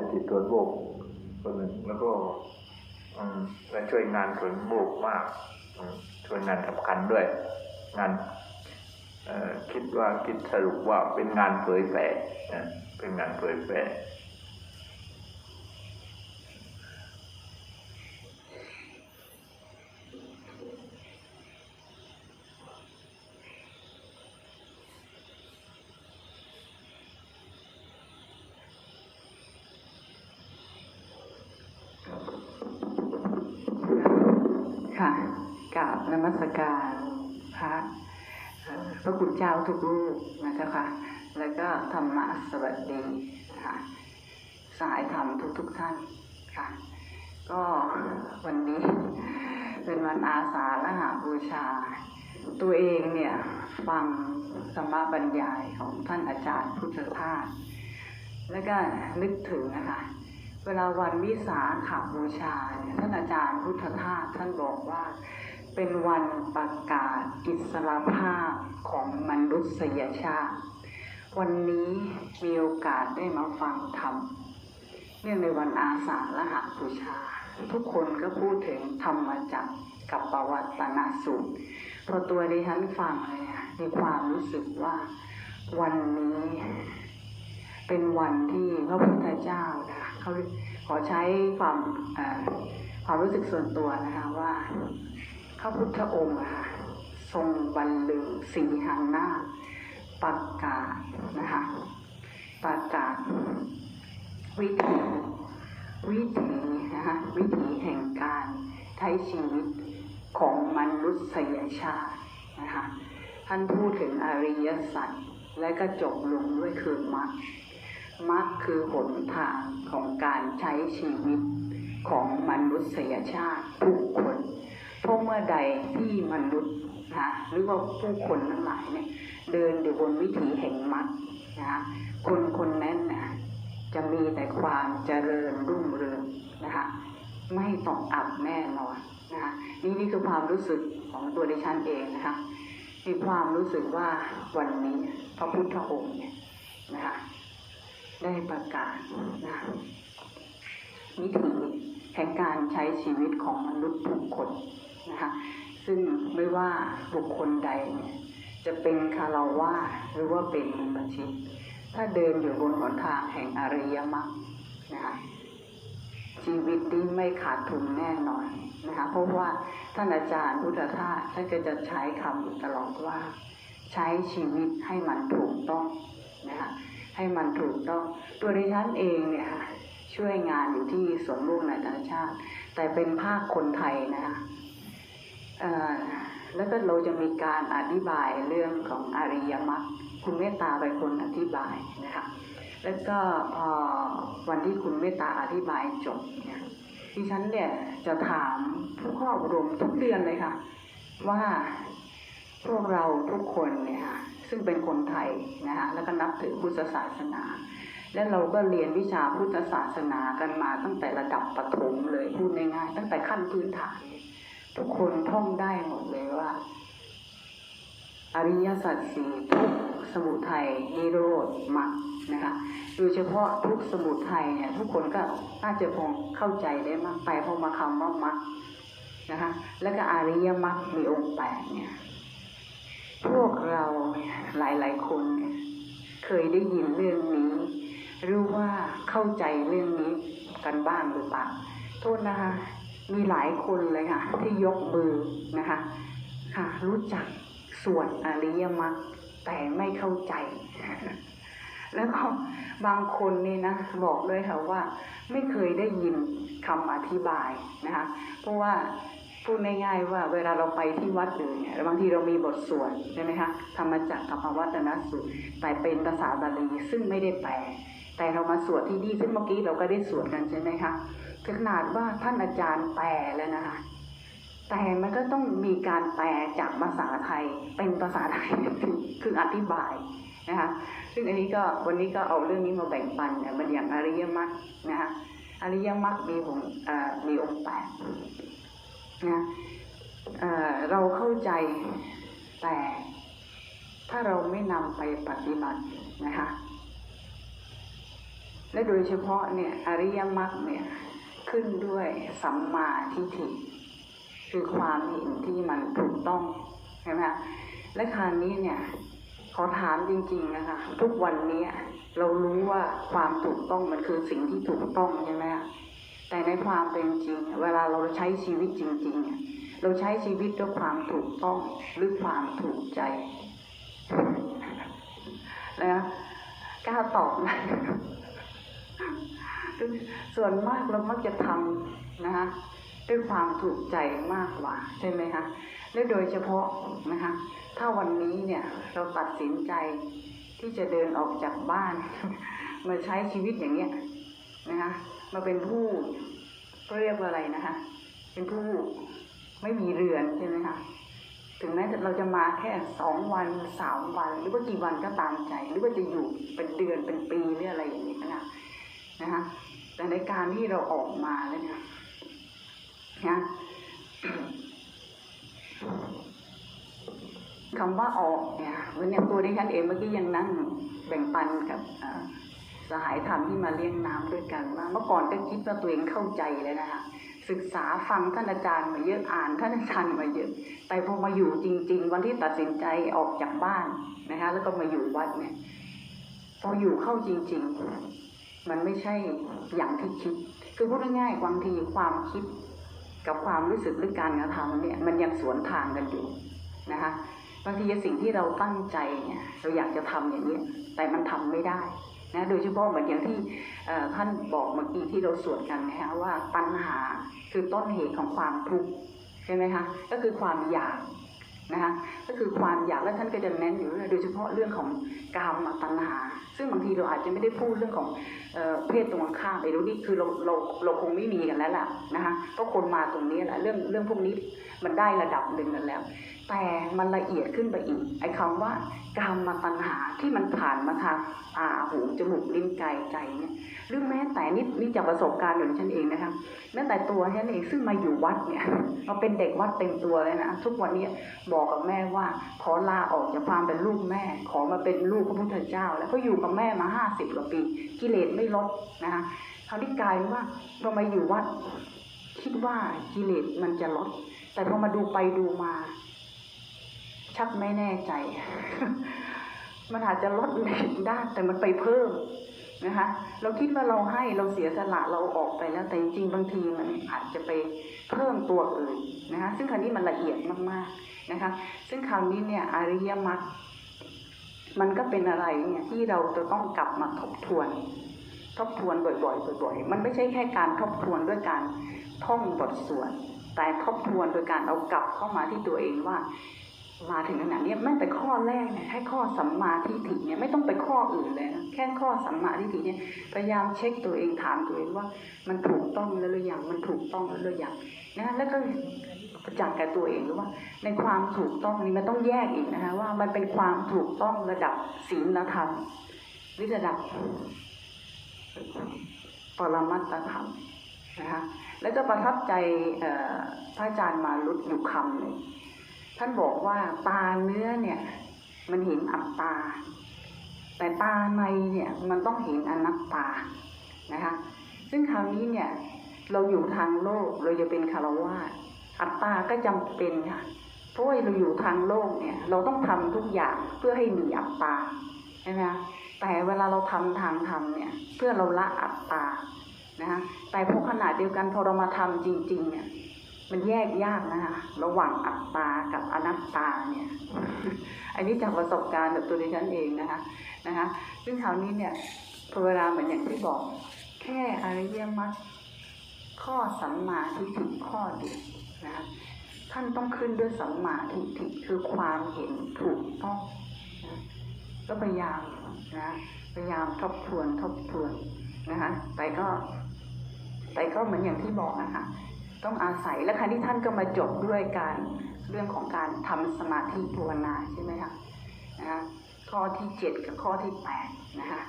เป็นจิตสวโบกคนหนึ่งแล้วก็มันช่วยงานสวนโบกมากช่วยงานสำคัญด้วย งานคิดว่าคิดสรุปว่าเป็นงานเผยแผ่เป็นงานเผยแผ่ ค่ะกราบ นมัสการพระพระคุณเจ้าทุกรูปนะเจ้าค่ะ แล้วก็ธรรมะสวัสดีค่ะสายธรรมทุกทุกๆท่านค่ะ ก็วันนี้เป็นวันอาสาฬหาบูชา ตัวเองเนี่ยฟังธรรมบรรยายของท่านอาจารย์พุทธทาสแล้วก็นึกถึงนะคะ เวลาวันวิสาขาบูชาเนี่ยท่านอาจารย์พุทธทาสท่านบอกว่า เป็นวันประกาศอิสรภาพของมนุษยชาติ วันนี้มีโอกาสได้มาฟังธรรมเนื่องในวันอาสาฬหบูชา ทุกคนก็พูดถึงธรรมจักรกับประวัตินาสูตรพอตัวดิฉันฟังเลยอะมีความรู้สึกว่าวันนี้เป็นวันที่พระพุทธเจ้านะเขาขอใช้ความความรู้สึกส่วนตัวนะคะว่า พระพุทธองค์อะคะทรงบรรลือสีหังหน้าประกาศนะคะประกาศวิถีวิถีนะคะวิถีแห่งการใช้ชีวิตของมนุษยชาตินะคะท่านพูดถึงอริยสัจและก็จบลงด้วยคือมรรคมรรคคือหนทางของการใช้ชีวิตของมนุษยชาติทุกคน เพราะเมื่อใดที่มนุษย์นะหรือว่าผู้คนทั้งหลายเนี่ยเดินอยู่บนวิถีแห่งมรรคนะคนคนนั้นนะจะมีแต่ความเจริญรุ่งเรืองนะคะไม่ตกอับแน่นอนนะคะนี่นี่คือความรู้สึกของตัวดิฉันเองนะคะมีความรู้สึกว่าวันนี้พระพุทธองค์เนี่ยนะคะได้ประกาศนะวิถีแห่งการใช้ชีวิตของมนุษย์ทุกคน นะคะซึ่งไม่ว่าบุคคลใดเนี่ยจะเป็นคารวาหรือว่าเป็นมุปชิตถ้าเดินอยู่บนหนทางแห่งอริยมรรคนะคะชีวิตนี้ไม่ขาดทุนแน่นอนนะคะเพราะว่าท่านอาจารย์พุทธทาสท่านก็จะใช้คำอยู่ตลอดว่า ใช้ชีวิตให้มันถูกต้องนะคะให้มันถูกต้องตัวดิฉันเองเนี่ยค่ะช่วยงานอยู่ที่สวนลูกนานาชาติ แต่เป็นภาคคนไทยนะคะ แล้วก็เราจะมีการอธิบายเรื่องของอริยมรรคคุณเมตตาเป็นคนอธิบายนะคะแล้วก็พอวันที่คุณเมตตาอธิบายจบเนี่ยดิฉันเนี่ยจะถามผู้เข้าอบรมทุกเดือนเลยค่ะ ว่าพวกเราทุกคนเนี่ยค่ะซึ่งเป็นคนไทยนะคะแล้วก็นับถือพุทธศาสนา และเราก็เรียนวิชาพุทธศาสนากันมาตั้งแต่ระดับประถมเลยพูดง่ายๆตั้งแต่ขั้นพื้นฐาน ทุกคนท่องได้หมดเลยว่า อริยสัจสี่ทุกสมุทัยนิโรธมรรคนะคะโดยเฉพาะทุกสมุทัยเนี่ยทุกคนก็น่าจะคงเข้าใจได้มากไปเพราะมาคำว่ามรรคนะคะแล้วก็อริยมรรคมีองค์แปดเนี่ยพวกเราเนี่ยหลายๆคนเนี่ยเคยได้ยินเรื่องนี้หรือว่าเข้าใจเรื่องนี้กันบ้างหรือเปล่าโทษนะคะ มีหลายคนเลยค่ะ ที่ยกมือนะคะ ค่ะ รู้จักสวดอริยมรรคแต่ไม่เข้าใจ แล้วก็บางคนนี่นะบอกเลยค่ะว่า ไม่เคยได้ยินคำอธิบายนะคะ เพราะว่าพูดง่ายๆว่าเวลาเราไปที่วัดอื่นเนี่ยบางทีเรามีบทสวดใช่ไหมคะธรรมจักรกับปวัตนสูตรแต่เป็นภาษาบาลีซึ่งไม่ได้แปลแต่เรามาสวดที่นี่ซึ่งเมื่อกี้เราก็ได้สวดกันใช่ไหมคะ ขนาดว่าท่านอาจารย์แปลแล้วนะคะ แต่มันก็ต้องมีการแปลจากภาษาไทยเป็นภาษาไทยคืออธิบายนะคะ ซึ่งอันนี้ก็วันนี้ก็เอาเรื่องนี้มาแบ่งปันเนี่ยมันอย่างอริยมรรคนะคะอริยมรรคมีองค์มีองค์แปดนะเเราเข้าใจแต่ถ้าเราไม่นำไปปฏิบัตินะคะ และโดยเฉพาะเนี่ยอริยมรรคเนี่ย ขึ้นด้วยสัมมาทิฏฐิคือความเห็นที่มันถูกต้องใช่ไหมคะและคราวนี้เนี่ยขอถามจริง ๆนะคะ ทุกวันนี้เรารู้ว่าความถูกต้องมันคือสิ่งที่ถูกต้องใช่ไหมคะแต่ในความเป็นจริง เวลาเราใช้ชีวิตจริงๆ เราใช้ชีวิตด้วยความถูกต้องหรือความถูกใจนะกล้าตอบไหม ส่วนมากเรามักจะทำนะคะด้วยความถูกใจมากกว่าใช่ไหมคะและโดยเฉพาะนะคะถ้าวันนี้เนี่ยเราตัดสินใจที่จะเดินออกจากบ้าน มาใช้ชีวิตอย่างเนี้ยนะคะมาเป็นผู้ก็เรียกว่าอะไรนะคะ เป็นผู้ไม่มีเรือนใช่ไหมคะถึงแม้เราจะมาแค่สองวันสามวัน หรือว่ากี่วันก็ตามใจ หรือว่าจะอยู่เป็นเดือนเป็นปีหรืออะไรอย่างนี้นะคะนะคะ แต่ในการที่เราออกมาแล้วเนี่ยนะคำว่าออกเนี่ยวันนี้ตัวดิฉันเองเมื่อกี้ยังนั่งแบ่งปันกับสหายธรรมที่มาเลี้ยงน้ำด้วยกันว่าเมื่อก่อนก็คิดว่าตัวเองเข้าใจเลยนะคะศึกษาฟังท่านอาจารย์มาเยอะอ่านท่านอาจารย์มาเยอะ แต่พอมาอยู่จริง ๆ วันที่ตัดสินใจออกจากบ้านนะคะแล้วก็มาอยู่วัดเนี่ยพออยู่เข้าจริง ๆ มันไม่ใช่อย่างที่คิด คือพูดง่ายๆบางทีความคิดกับความรู้สึกหรือการกระทำเนี่ยมันยังสวนทางกันอยู่นะคะบางทีสิ่งที่เราตั้งใจเนี่ยเราอยากจะทำอย่างนี้ยแต่มันทำไม่ได้นะโดยเฉพาะเหมือนอย่างที่ท่านบอกเมื่อกี้ที่เราสวดกันนะคะว่าปัญหาคือต้นเหตุของความทุกข์ใช่ไหมคะก็คือความอยาก นะคะก็คือความอยากและท่านก็จะเน้นอยู่โดยเฉพาะเรื่องของกามตัณหา ซึ่งบางทีเราอาจจะไม่ได้พูดเรื่องของเออเพศตรงข้ามไปรู้นี่คือเราเราเราคงไม่มีกันแล้วล่ะนะคะเพราะคนมาตรงนี้แหละเรื่องเรื่องพวกนี้มันได้ระดับหนึ่งกันแล้ว แต่มันละเอียดขึ้นไปอีก ไอ้คำว่ากามมาตัณหาที่มันผ่านมาทางตาหูจมูกลิ้นกายใจเนี่ยหรือแม้แต่นี่นี่จากประสบการณ์ของฉันเองนะคะแม้แต่ตัวฉันเองซึ่งมาอยู่วัดเนี่ยมาเป็นเด็กวัดเต็มตัวเลยนะทุกวันนี้บอกกับแม่ว่าขอลาออกจากความเป็นลูกแม่ ขอมาเป็นลูกพระพุทธเจ้า แล้วก็อยู่กับแม่มาห้าสิบกว่าปี กิเลสไม่ลดนะคะคราวนี้กลายว่าเรามาอยู่วัดคิดว่ากิเลสมันจะลด แต่พอมาดูไปดูมา ชักไม่แน่ใจ มันอาจจะลดในด้านแต่มันไปเพิ่มนะคะ เราคิดว่าเราให้เราเสียสละเราออกไปแล้วแต่จริงๆบางทีมันอาจจะไปเพิ่มตัวอื่นนะคะซึ่งคราวนี้มันละเอียดมากๆนะคะ ซึ่งคราวนี้เนี่ยอริยมรรคมันก็เป็นอะไรเนี่ยที่เราจะต้องกลับมาทบทวน ทบทวนบ่อยๆบ่อยๆ มันไม่ใช่แค่การทบทวนด้วยการท่องบทสวดแต่ทบทวนโดยการเอากลับเข้ามาที่ตัวเองว่า มาถึงขนาดนี้แม้แต่ข้อแรกเนี่ยให้ข้อสัมมาทิฏฐิเนี่ยไม่ต้องไปข้ออื่นเลยนะแค่ข้อสัมมาทิฏฐิเนี่ยพยายามเช็คตัวเองถามตัวเองว่ามันถูกต้องแล้วหรือยังมันถูกต้องแล้วหรือยังนะแล้วก็ประจักษ์กับตัวเองว่า ในความถูกต้องนี้มันต้องแยกอีกนะคะว่ามันเป็นความถูกต้องระดับศีลธรรมหรือระดับปรมัตถธรรมนะคะแล้วก็ประทับใจเอ่อพระอาจารย์มาลุดอยู่คำหนึ่ง ท่านบอกว่าตาเนื้อเนี่ย มันเห็นอัตตาแต่ตาในเนี่ยมันต้องเห็นอนัตตานะคะ ซึ่งคราวนี้เนี่ย เราอยู่ทางโลกเราจะเป็นคารวะอัตตาก็จำเป็นค่ะเพราะว่าเราอยู่ทางโลกเนี่ย เราต้องทำทุกอย่างเพื่อให้มีอัตตาใช่ไหมคะแต่เวลาเราทำทางธรรมเนี่ย เพื่อเราละอัตตานะคะแต่พอขนาดเดียวกันพอเรามาทำจริง ๆ เนี่ย มันแยกยากนะคะระหว่างอัตตากับอนัตตาเนี่ย อันนี้จากประสบการณ์แบบตัวดิฉันเองนะคะนะคะ ซึ่งคราวนี้เนี่ยพเวลาเหมือนอย่างที่บอก แค่อริยมรรคข้อสัมมาทิฏฐิข้อเดียวนะคะท่านต้องขึ้นด้วยสัมมาทิฏฐิคือความเห็นถูกต้องนะก็พยายามนะพยายามทบทวนทบทวนนะคะแต่ก็ แต่ก็เหมือนอย่างที่บอกนะคะ ต้องอาศัยและครั้ที่ท่านก็มาจบด้วยการเรื่องของการทำสมาธิภาวนาใช่ไหมคะนะคะข้อที่เจ็ดกับข้อที่แปดนะคะ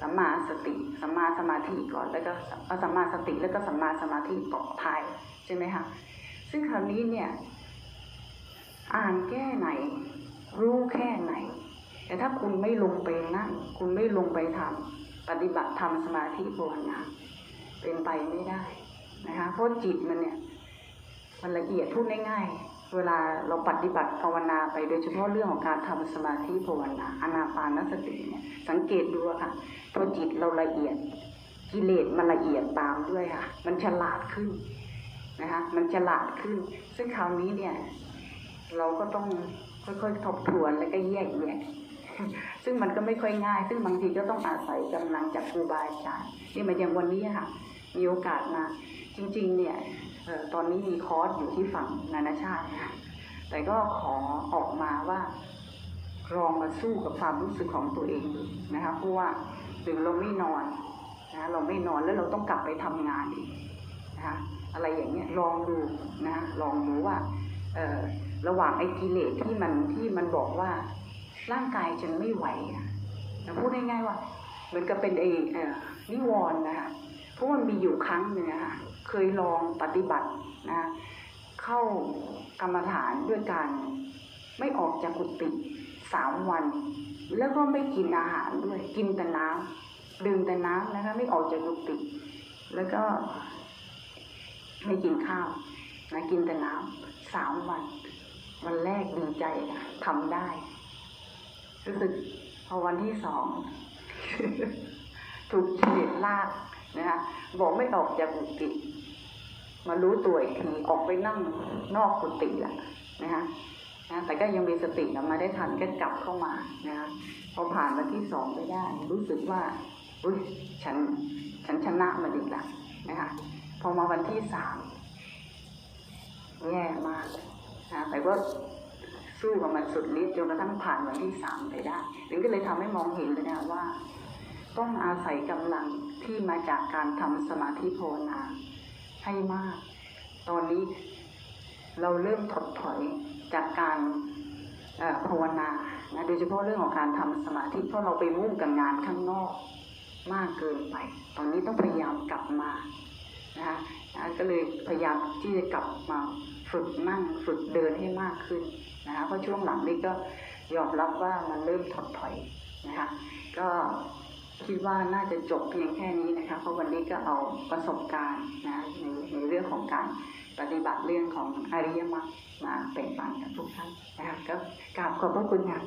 สัมมาสติสัมมาสมาธิก่อนแล้วก็เอาสัมมาสติแล้วก็สัมมาสมาธิต่อท้ายใช่ไหมคะซึ่งคราวนี้เนี่ยอ่านแค่ไหน รู้แค่ไหน แต่ถ้าคุณไม่ลงไปนั่งคุณไม่ลงไปทำปฏิบัติทำสมาธิภาวนา เป็นไปไม่ได้นะคะเพราะจิตมันเนี่ย มันละเอียดพูดง่ายๆ เวลาเราปฏิบัติภาวนาไปโดยเฉพาะเรื่องของการทำสมาธิภาวนาอนาปานสติเนี่ย สังเกตดูค่ะพอจิตเราละเอียด กิเลสมันละเอียดตามด้วยค่ะ มันฉลาดขึ้นนะคะมันฉลาดขึ้น ซึ่งคราวนี้เนี่ย เราก็ต้องค่อยๆทบทวนแล้วก็แยกแยะซึ่งมันก็ไม่ค่อยง่าย ซึ่งบางทีก็ต้องอาศัยกำลังจากครูบาอาจารย์ นี่มาอย่างวันนี้ค่ะ มีโอกาสมา จริง ๆ เนี่ยเออตอนนี้มีคอร์สอยู่ที่ฝั่งนานาชาตินะคะแต่ก็ขอออกมาว่าลองมาสู้กับความรู้สึกของตัวเองนะคะเพราะว่าหนึ่งเราไม่นอนนะเราไม่นอนแล้วเราต้องกลับไปทำงานอีกนะคะอะไรอย่างเงี้ยลองดูนะลองดูว่าเออระหว่างไอ้กิเลสที่มันที่มันบอกว่าร่างกายฉันไม่ไหวอะแต่พูดง่ายๆว่า เหมือนกับเป็นไอ้เออ นิวรณ์นะคะเพราะมันมีอยู่ครั้งหนึ่งนะคะเคยลองปฏิบัตินะเข้ากรรมฐานด้วยการไม่ออกจากกุฏิสามวัน แล้วก็ไม่กินอาหารด้วยกินแต่น้ำดื่มแต่น้ำนะคะไม่ออกจากกุฏิแล้วก็ไม่กินข้าวนะกินแต่น้ำสามวัน วันแรกดีใจทำได้ รู้สึกพอวันที่สอง ถูกกิเลสลากนะคะบอกไม่ออกจากกุฏิมารู้ตัวอีกทีออกไปนั่งนอกกุฏิละนะคะนะแต่ก็ยังมีสติกลับมาได้ทันก็กลับเข้ามานะคะพอผ่านวันที่สองไปได้ รู้สึกว่าอุ้ยฉัน ฉันชนะมาดีละนะคะพอมาวันที่สามแย่มากนะแต่ว่าสู้กับมันสุดฤทธิ์จนกระทั่งผ่านวันที่สามไปได้ถึงก็เลยทำให้มองเห็นเลยนะว่า ต้องอาศัยกำลังที่มาจากการทำสมาธิภาวนาให้มาก ตอนนี้เราเริ่มถดถอยจากการภาวนานะโดยเฉพาะเรื่องของการทำสมาธิเพราะเราไปมุ่งกับงานข้างนอกมากเกินไป ตอนนี้ต้องพยายามกลับมานะคะก็เลยพยายามที่จะกลับมาฝึกนั่งฝึกเดินให้มากขึ้นนะคะเพราะช่วงหลังนี้ก็ยอมรับว่ามันเริ่มถดถอยนะคะก็ คิดว่าน่าจะจบเพียงแค่นี้นะคะ เพราะวันนี้ก็เอาประสบการณ์นะในในเรื่องของการปฏิบัติเรื่องของอริยมรรคมาแบ่งปันกับทุกท่านนะคะก็กราบขอบพระคุณค่ะ